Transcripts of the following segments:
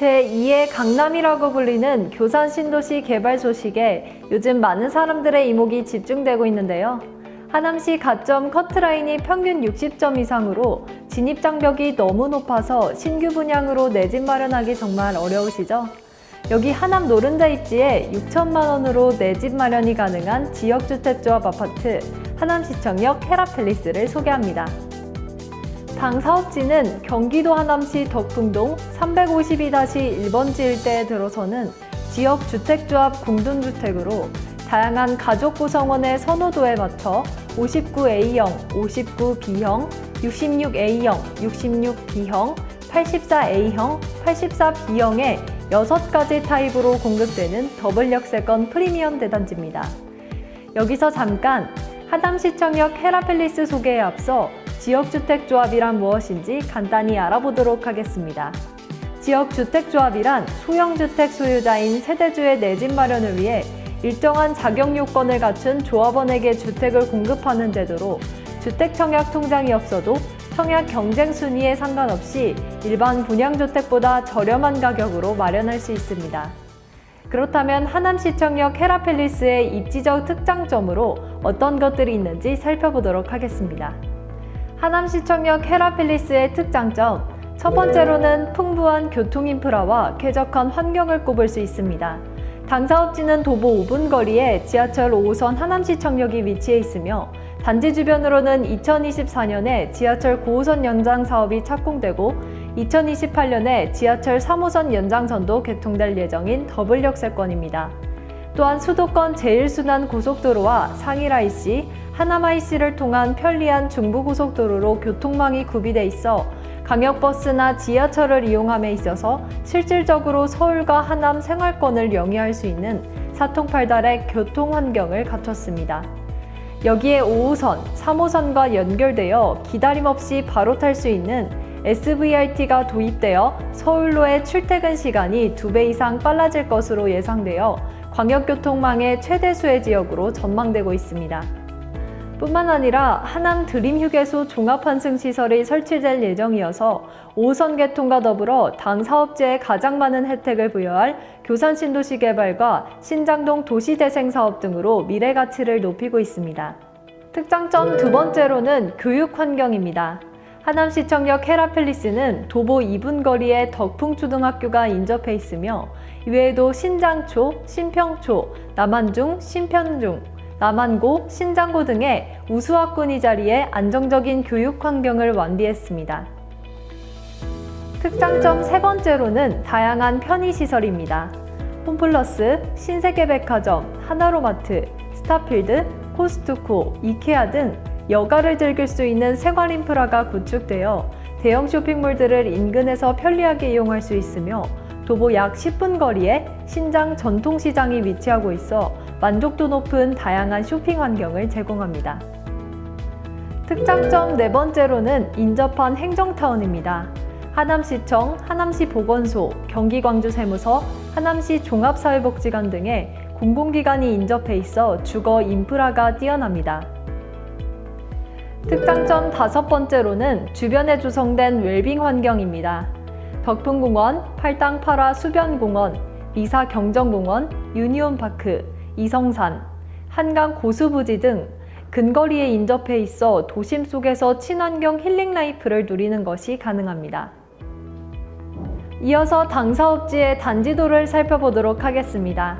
제2의 강남이라고 불리는 교산 신도시 개발 소식에 요즘 많은 사람들의 이목이 집중되고 있는데요. 하남시 가점 커트라인이 평균 60점 이상으로 진입 장벽이 너무 높아서 신규 분양으로 내 집 마련하기 정말 어려우시죠? 여기 하남 노른자 입지에 6천만 원으로 내 집 마련이 가능한 지역주택조합 아파트 하남시청역 헤라팰리스를 소개합니다. 당 사업지는 경기도 하남시 덕풍동 352-1번지 일대에 들어서는 지역 주택조합 공동주택으로 다양한 가족 구성원의 선호도에 맞춰 59A형, 59B형, 66A형, 66B형, 84A형, 84B형의 6가지 타입으로 공급되는 더블 역세권 프리미엄 대단지입니다. 여기서 잠깐 하남시청역 헤라팰리스 소개에 앞서 지역주택조합이란 무엇인지 간단히 알아보도록 하겠습니다. 지역주택조합이란 소형주택 소유자인 세대주의 내 집 마련을 위해 일정한 자격 요건을 갖춘 조합원에게 주택을 공급하는 제도로 주택 청약 통장이 없어도 청약 경쟁 순위에 상관없이 일반 분양주택보다 저렴한 가격으로 마련할 수 있습니다. 그렇다면 하남시청역 헤라팰리스의 입지적 특장점으로 어떤 것들이 있는지 살펴보도록 하겠습니다. 하남시청역 헤라팰리스의 특장점 첫 번째로는 풍부한 교통 인프라와 쾌적한 환경을 꼽을 수 있습니다. 당사업지는 도보 5분 거리에 지하철 5호선 하남시청역이 위치해 있으며 단지 주변으로는 2024년에 지하철 9호선 연장 사업이 착공되고 2028년에 지하철 3호선 연장선도 개통될 예정인 더블 역세권입니다. 또한 수도권 제1순환 고속도로와 상일IC, 하남IC를 통한 편리한 중부고속도로로 교통망이 구비돼 있어 광역버스나 지하철을 이용함에 있어서 실질적으로 서울과 하남 생활권을 영위할 수 있는 사통팔달의 교통 환경을 갖췄습니다. 여기에 5호선, 3호선과 연결되어 기다림 없이 바로 탈 수 있는 SVRT가 도입되어 서울로의 출퇴근 시간이 2배 이상 빨라질 것으로 예상되어 광역교통망의 최대수의 지역으로 전망되고 있습니다. 뿐만 아니라 하남 드림휴게소 종합환승시설이 설치될 예정이어서 5선 개통과 더불어 당 사업지에 가장 많은 혜택을 부여할 교산 신도시 개발과 신장동 도시재생 사업 등으로 미래 가치를 높이고 있습니다. 특장점 두 번째로는 교육 환경입니다. 하남시청역 헤라팰리스는 도보 2분 거리에 덕풍초등학교가 인접해 있으며 이외에도 신장초, 신평초, 남한중, 신편중, 남한고, 신장고 등의 우수학군이 자리에 안정적인 교육 환경을 완비했습니다. 특장점 세 번째로는 다양한 편의시설입니다. 홈플러스, 신세계백화점, 하나로마트, 스타필드, 코스트코, 이케아 등 여가를 즐길 수 있는 생활 인프라가 구축되어 대형 쇼핑몰들을 인근에서 편리하게 이용할 수 있으며 도보 약 10분 거리에 신장 전통시장이 위치하고 있어 만족도 높은 다양한 쇼핑 환경을 제공합니다. 특장점 네 번째로는 인접한 행정타운입니다. 하남시청, 하남시 보건소, 경기광주세무서, 하남시 종합사회복지관 등의 공공기관이 인접해 있어 주거 인프라가 뛰어납니다. 특장점 다섯 번째로는 주변에 조성된 웰빙 환경입니다. 덕풍공원, 팔당파라 수변공원, 미사 경정공원, 유니온파크, 이성산, 한강 고수부지 등 근거리에 인접해 있어 도심 속에서 친환경 힐링 라이프를 누리는 것이 가능합니다. 이어서 당사업지의 단지도를 살펴보도록 하겠습니다.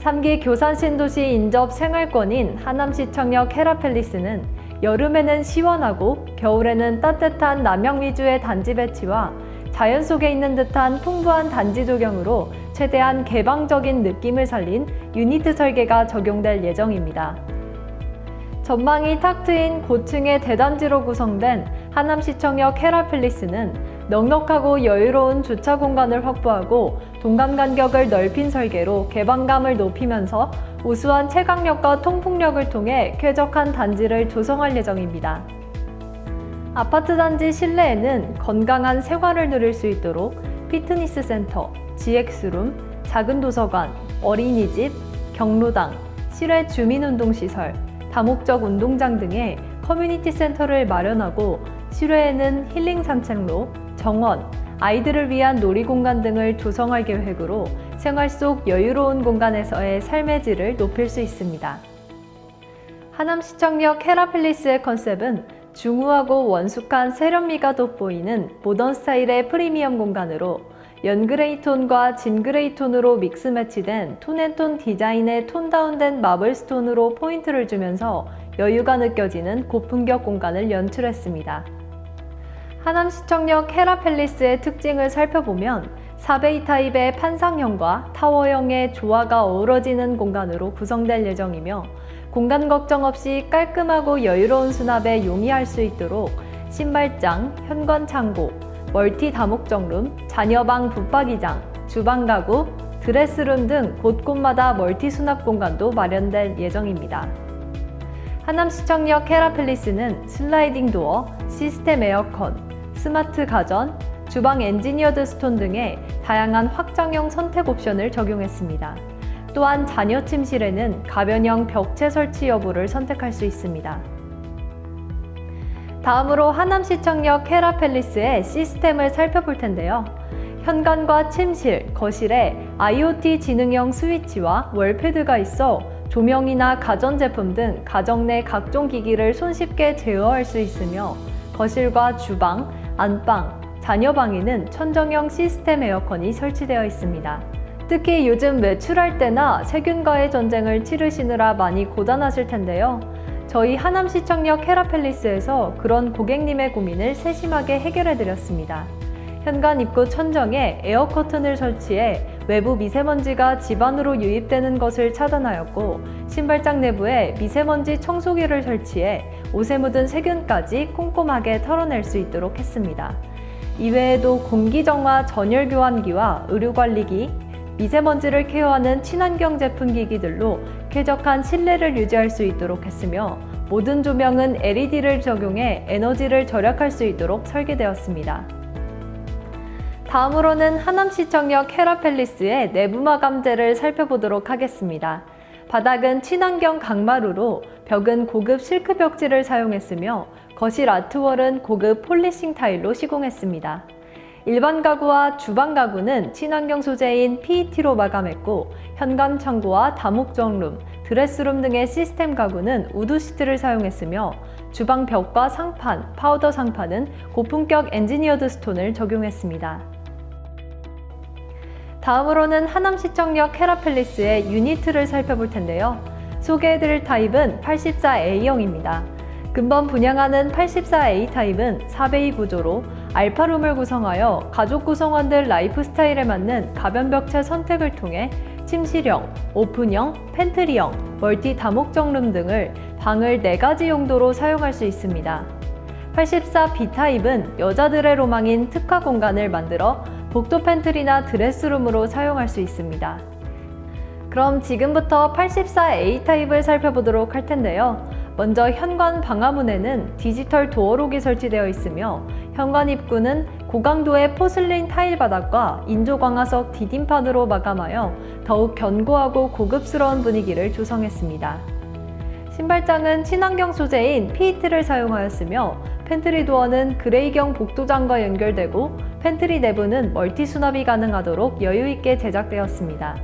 3기 교산 신도시 인접 생활권인 하남시청역 헤라팰리스는 여름에는 시원하고 겨울에는 따뜻한 남양 위주의 단지 배치와 자연 속에 있는 듯한 풍부한 단지 조경으로 최대한 개방적인 느낌을 살린 유니트 설계가 적용될 예정입니다. 전망이 탁 트인 고층의 대단지로 구성된 하남시청역 헤라팰리스는 넉넉하고 여유로운 주차 공간을 확보하고 동간 간격을 넓힌 설계로 개방감을 높이면서 우수한 체감력과 통풍력을 통해 쾌적한 단지를 조성할 예정입니다. 아파트 단지 실내에는 건강한 생활을 누릴 수 있도록 피트니스 센터, GX룸, 작은 도서관, 어린이집, 경로당, 실외 주민운동시설, 다목적 운동장 등의 커뮤니티 센터를 마련하고 실외에는 힐링 산책로, 정원, 아이들을 위한 놀이공간 등을 조성할 계획으로 생활 속 여유로운 공간에서의 삶의 질을 높일 수 있습니다. 하남시청역 헤라필리스의 컨셉은 중후하고 원숙한 세련미가 돋보이는 모던 스타일의 프리미엄 공간으로 연그레이 톤과 진그레이 톤으로 믹스 매치된 톤앤톤 디자인의 톤 다운된 마블 스톤으로 포인트를 주면서 여유가 느껴지는 고품격 공간을 연출했습니다. 하남시청역 헤라팰리스의 특징을 살펴보면 4베이 타입의 판상형과 타워형의 조화가 어우러지는 공간으로 구성될 예정이며 공간 걱정 없이 깔끔하고 여유로운 수납에 용이할 수 있도록 신발장, 현관 창고, 멀티 다목정룸, 자녀방 붙박이장, 주방 가구, 드레스룸 등 곳곳마다 멀티 수납 공간도 마련될 예정입니다. 하남시청역 헤라팰리스는 슬라이딩 도어, 시스템 에어컨, 스마트 가전, 주방 엔지니어드 스톤 등의 다양한 확장형 선택 옵션을 적용했습니다. 또한 자녀 침실에는 가변형 벽체 설치 여부를 선택할 수 있습니다. 다음으로 하남시청역 헤라팰리스의 시스템을 살펴볼 텐데요. 현관과 침실, 거실에 IoT 지능형 스위치와 월패드가 있어 조명이나 가전제품 등 가정 내 각종 기기를 손쉽게 제어할 수 있으며 거실과 주방, 안방, 자녀 방에는 천정형 시스템 에어컨이 설치되어 있습니다. 특히 요즘 외출할 때나 세균과의 전쟁을 치르시느라 많이 고단하실 텐데요. 저희 하남시청역 헤라팰리스에서 그런 고객님의 고민을 세심하게 해결해 드렸습니다. 현관 입구 천정에 에어 커튼을 설치해 외부 미세먼지가 집 안으로 유입되는 것을 차단하였고 신발장 내부에 미세먼지 청소기를 설치해 옷에 묻은 세균까지 꼼꼼하게 털어낼 수 있도록 했습니다. 이외에도 공기정화 전열 교환기와 의료관리기, 미세먼지를 케어하는 친환경 제품 기기들로 쾌적한 실내를 유지할 수 있도록 했으며 모든 조명은 LED를 적용해 에너지를 절약할 수 있도록 설계되었습니다. 다음으로는 하남시청역 헤라팰리스의 내부 마감재를 살펴보도록 하겠습니다. 바닥은 친환경 강마루로 벽은 고급 실크 벽지를 사용했으며 거실 아트월은 고급 폴리싱 타일로 시공했습니다. 일반 가구와 주방 가구는 친환경 소재인 PET로 마감했고 현관 창고와 다목정룸, 드레스룸 등의 시스템 가구는 우드 시트를 사용했으며 주방 벽과 상판, 파우더 상판은 고품격 엔지니어드 스톤을 적용했습니다. 다음으로는 하남시청역 헤라팰리스의 유니트를 살펴볼 텐데요. 소개해드릴 타입은 84A형입니다. 근본 분양하는 84A 타입은 4베이 구조로 알파룸을 구성하여 가족 구성원들 라이프 스타일에 맞는 가변 벽체 선택을 통해 침실형, 오픈형, 팬트리형, 멀티 다목정룸 등을 방을 4가지 용도로 사용할 수 있습니다. 84B 타입은 여자들의 로망인 특화 공간을 만들어 복도 팬트리나 드레스룸으로 사용할 수 있습니다. 그럼 지금부터 84A 타입을 살펴보도록 할 텐데요. 먼저 현관 방화문에는 디지털 도어록이 설치되어 있으며 현관 입구는 고강도의 포슬린 타일 바닥과 인조 광화석 디딤판으로 마감하여 더욱 견고하고 고급스러운 분위기를 조성했습니다. 신발장은 친환경 소재인 PET를 사용하였으며 팬트리 도어는 그레이경 복도장과 연결되고 팬트리 내부는 멀티 수납이 가능하도록 여유 있게 제작되었습니다.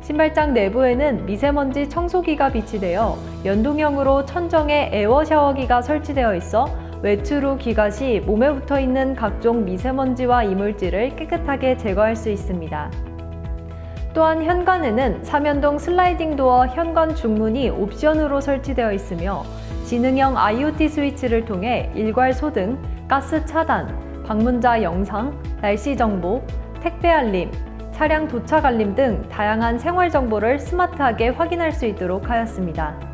신발장 내부에는 미세먼지 청소기가 비치되어 연동형으로 천정에 에어 샤워기가 설치되어 있어 외출 후 귀가 시 몸에 붙어 있는 각종 미세먼지와 이물질을 깨끗하게 제거할 수 있습니다. 또한 현관에는 사면동 슬라이딩 도어 현관 중문이 옵션으로 설치되어 있으며 지능형 IoT 스위치를 통해 일괄 소등, 가스 차단, 방문자 영상, 날씨 정보, 택배 알림, 차량 도착 알림 등 다양한 생활 정보를 스마트하게 확인할 수 있도록 하였습니다.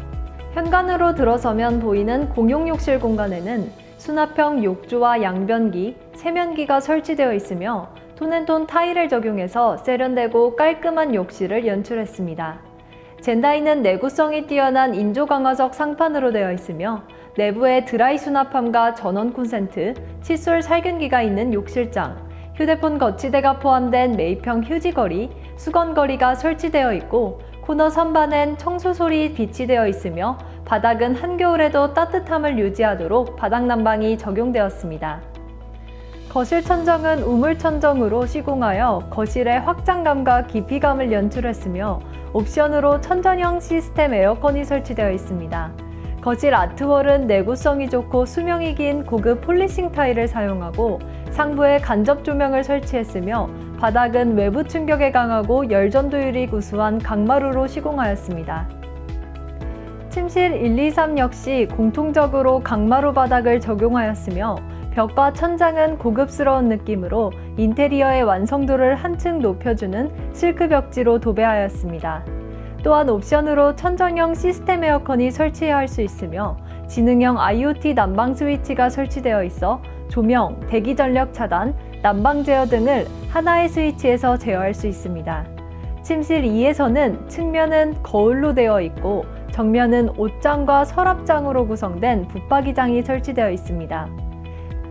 현관으로 들어서면 보이는 공용 욕실 공간에는 수납형 욕조와 양변기, 세면기가 설치되어 있으며 톤앤톤 타일을 적용해서 세련되고 깔끔한 욕실을 연출했습니다. 젠다이는 내구성이 뛰어난 인조 강화석 상판으로 되어 있으며 내부에 드라이 수납함과 전원 콘센트, 칫솔 살균기가 있는 욕실장, 휴대폰 거치대가 포함된 매입형 휴지거리, 수건거리가 설치되어 있고 코너 선반엔 청소솔이 비치되어 있으며 바닥은 한겨울에도 따뜻함을 유지하도록 바닥 난방이 적용되었습니다. 거실 천정은 우물 천정으로 시공하여 거실의 확장감과 깊이감을 연출했으며 옵션으로 천전형 시스템 에어컨이 설치되어 있습니다. 거실 아트월은 내구성이 좋고 수명이 긴 고급 폴리싱 타일을 사용하고 상부에 간접 조명을 설치했으며 바닥은 외부 충격에 강하고 열전도율이 우수한 강마루로 시공하였습니다. 침실 1, 2, 3 역시 공통적으로 강마루 바닥을 적용하였으며 벽과 천장은 고급스러운 느낌으로 인테리어의 완성도를 한층 높여주는 실크 벽지로 도배하였습니다. 또한 옵션으로 천정형 시스템 에어컨이 설치해야 할수 있으며 지능형 IoT 난방 스위치가 설치되어 있어 조명, 대기 전력 차단, 난방 제어 등을 하나의 스위치에서 제어할 수 있습니다. 침실 2에서는 측면은 거울로 되어 있고 정면은 옷장과 서랍장으로 구성된 붙박이장이 설치되어 있습니다.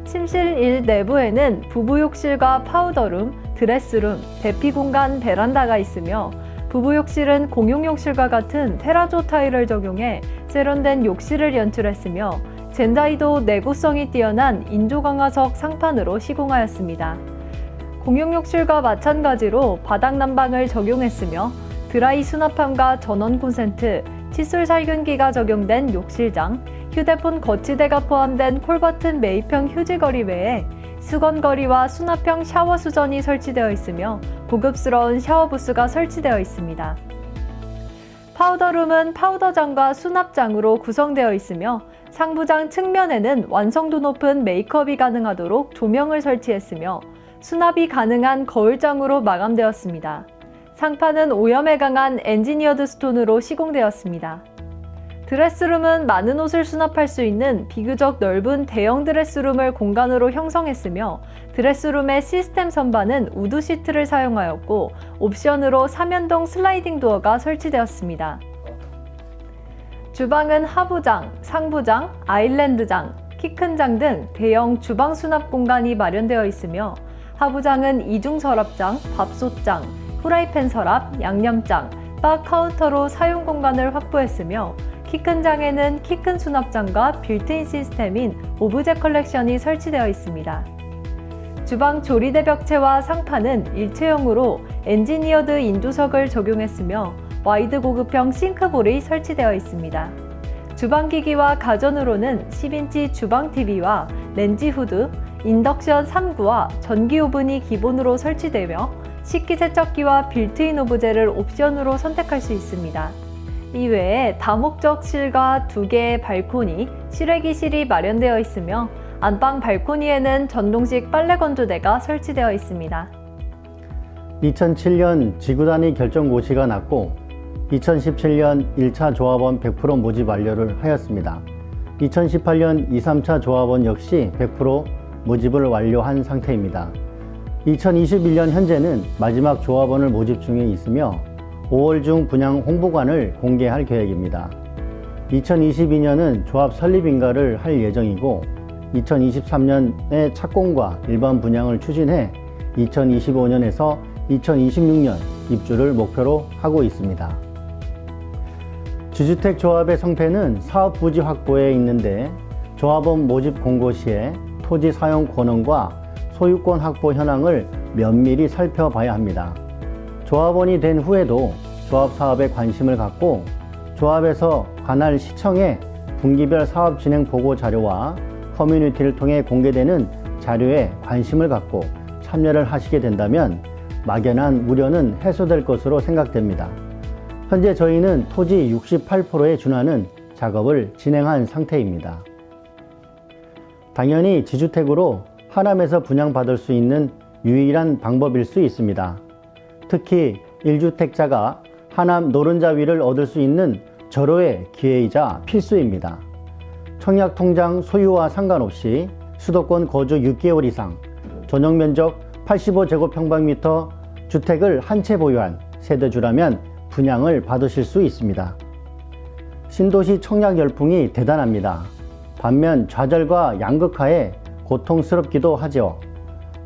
침실 1 내부에는 부부욕실과 파우더룸, 드레스룸, 대피 공간 베란다가 있으며 부부욕실은 공용욕실과 같은 테라조 타일을 적용해 세련된 욕실을 연출했으며 젠다이도 내구성이 뛰어난 인조 강화석 상판으로 시공하였습니다. 공용욕실과 마찬가지로 바닥 난방을 적용했으며 드라이 수납함과 전원 콘센트, 칫솔 살균기가 적용된 욕실장, 휴대폰 거치대가 포함된 콜버튼 매입형 휴지거리 외에 수건거리와 수납형 샤워 수전이 설치되어 있으며 고급스러운 샤워 부스가 설치되어 있습니다. 파우더룸은 파우더장과 수납장으로 구성되어 있으며 상부장 측면에는 완성도 높은 메이크업이 가능하도록 조명을 설치했으며 수납이 가능한 거울장으로 마감되었습니다. 상판은 오염에 강한 엔지니어드 스톤으로 시공되었습니다. 드레스룸은 많은 옷을 수납할 수 있는 비교적 넓은 대형 드레스룸을 공간으로 형성했으며 드레스룸의 시스템 선반은 우드 시트를 사용하였고 옵션으로 사면동 슬라이딩 도어가 설치되었습니다. 주방은 하부장, 상부장, 아일랜드장, 키 큰 장 등 대형 주방 수납 공간이 마련되어 있으며 하부장은 이중 서랍장, 밥솥장, 후라이팬 서랍, 양념장, 바 카운터로 사용 공간을 확보했으며 키 큰 장에는 키 큰 수납장과 빌트인 시스템인 오브제 컬렉션이 설치되어 있습니다. 주방 조리대 벽체와 상판은 일체형으로 엔지니어드 인조석을 적용했으며 와이드 고급형 싱크볼이 설치되어 있습니다. 주방 기기와 가전으로는 10인치 주방 TV와 렌지 후드, 인덕션 3구와 전기 오븐이 기본으로 설치되며 식기세척기와 빌트인 오브제를 옵션으로 선택할 수 있습니다. 이외에 다목적실과 두 개의 발코니, 실외기실이 마련되어 있으며 안방 발코니에는 전동식 빨래 건조대가 설치되어 있습니다. 2007년 지구단위 결정 고시가 났고 2017년 1차 조합원 100% 모집 완료를 하였습니다. 2018년 2, 3차 조합원 역시 100% 모집을 완료한 상태입니다. 2021년 현재는 마지막 조합원을 모집 중에 있으며 5월 중 분양 홍보관을 공개할 계획입니다. 2022년은 조합 설립인가를 할 예정이고 2023년에 착공과 일반 분양을 추진해 2025년에서 2026년 입주를 목표로 하고 있습니다. 주주택 조합의 성패는 사업 부지 확보에 있는데 조합원 모집 공고 시에 토지 사용 권한과 소유권 확보 현황을 면밀히 살펴봐야 합니다. 조합원이 된 후에도 조합 사업에 관심을 갖고 조합에서 관할 시청에 분기별 사업 진행 보고 자료와 커뮤니티를 통해 공개되는 자료에 관심을 갖고 참여를 하시게 된다면 막연한 우려는 해소될 것으로 생각됩니다. 현재 저희는 토지 68%에 준하는 작업을 진행한 상태입니다. 당연히 지주택으로 하남에서 분양받을 수 있는 유일한 방법일 수 있습니다. 특히 1주택자가 하남 노른자 위를 얻을 수 있는 절호의 기회이자 필수입니다. 청약 통장 소유와 상관없이 수도권 거주 6개월 이상, 전용 면적 85제곱평방미터 주택을 한 채 보유한 세대주라면 분양을 받으실 수 있습니다. 신도시 청약 열풍이 대단합니다. 반면 좌절과 양극화에 고통스럽기도 하죠.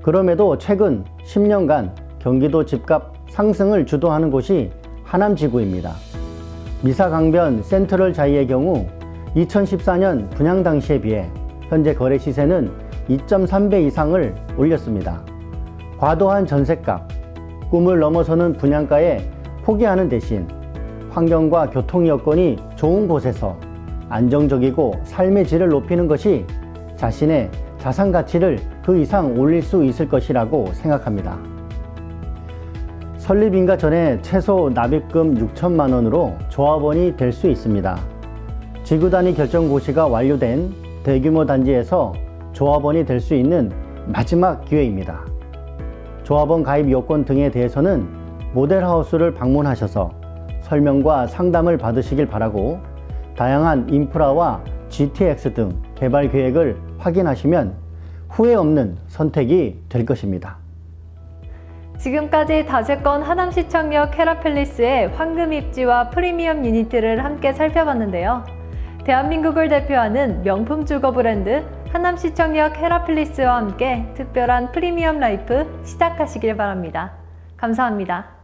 그럼에도 최근 10년간 경기도 집값 상승을 주도하는 곳이 하남지구입니다. 미사강변 센트럴 자이의 경우 2014년 분양 당시에 비해 현재 거래 시세는 2.3배 이상을 올렸습니다. 과도한 전셋값, 꿈을 넘어서는 분양가에 포기하는 대신 환경과 교통 여건이 좋은 곳에서 안정적이고 삶의 질을 높이는 것이 자신의 자산 가치를 그 이상 올릴 수 있을 것이라고 생각합니다. 설립 인가 전에 최소 납입금 6천만 원으로 조합원이 될 수 있습니다. 지구 단위 결정 고시가 완료된 대규모 단지에서 조합원이 될 수 있는 마지막 기회입니다. 조합원 가입 요건 등에 대해서는 모델하우스를 방문하셔서 설명과 상담을 받으시길 바라고 다양한 인프라와 GTX 등 개발 계획을 확인하시면 후회 없는 선택이 될 것입니다. 지금까지 다세권 하남시청역 헤라펠리스의 황금 입지와 프리미엄 유니트를 함께 살펴봤는데요. 대한민국을 대표하는 명품 주거 브랜드 하남시청역 헤라펠리스와 함께 특별한 프리미엄 라이프 시작하시길 바랍니다. 감사합니다.